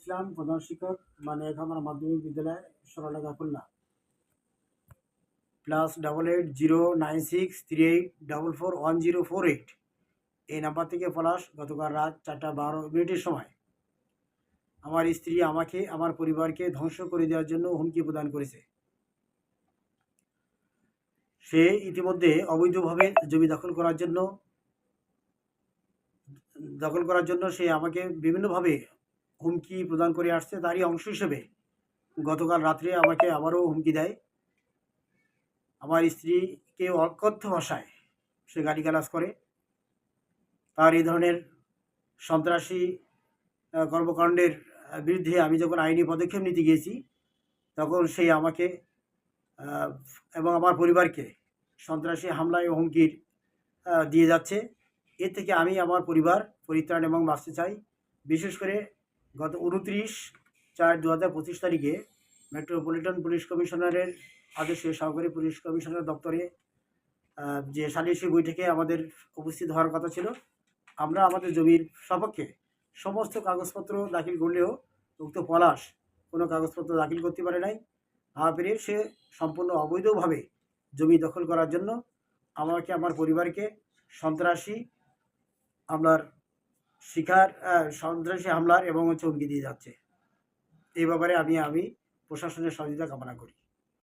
ইসলাম প্রধান শিক্ষক মানে আমার মাধ্যমিক বিদ্যালয় সরলাগা Khulna plus double eight zero nine six three eight double four one zero four eight এই নাম্বার থেকে পলাশ, গতকাল রাত চারটা বারো মিনিটের সময়। আমার স্ত্রী আমাকে, আমার পরিবারকে ধ্বংস করে দেওয়ার জন্য হুমকি প্রদান করেছে। সে ইতিমধ্যে অবৈধভাবে জমি দখল করার জন্য, দখল করার জন্য সে আমাকে বিভিন্নভাবে হুমকি প্রদান করে আসছে তারই অংশ হিসেবে। গতকাল রাত্রে আমাকে আবারও হুমকি দেয়। আমার স্ত্রীকে অকথ্য ভাষায় সে গালিগালাজ করে। তার এই ধরনের সন্ত্রাসী কর্মকাণ্ডের বিরুদ্ধে আমি যখন আইনি পদক্ষেপ নিতে গিয়েছি, তখন সে আমাকে এবং আমার পরিবারকে সন্ত্রাসী হামলায় ও হুমকির দিয়ে যাচ্ছে। এর থেকে আমি আমার পরিবার, পরিত্রাণ এবং বাঁচতে চাই। বিশেষ করে গত উনত্রিশ চার দু হাজার পঁচিশ তারিখে মেট্রোপলিটন পুলিশ কমিশনারের আদেশে সহকারী পুলিশ কমিশনার দপ্তরে যে সালিসি বৈঠকে আমাদের উপস্থিত হওয়ার কথা ছিল, আমরা আমাদের জমির সপক্ষে সমস্ত কাগজপত্র দাখিল করলেও উক্ত পলাশ কোনো কাগজপত্র দাখিল করতে পারে নাই। না পেরে সে সম্পূর্ণ অবৈধভাবে জমি দখল করার জন্য আমাকে, আমার পরিবারকে সন্ত্রাসী হামলার শিকার সন্ত্রাসী হামলার এবং হুমকি দিয়ে যাচ্ছে। এই ব্যাপারে আমি আমি প্রশাসনের সহযোগিতা কামনা করি।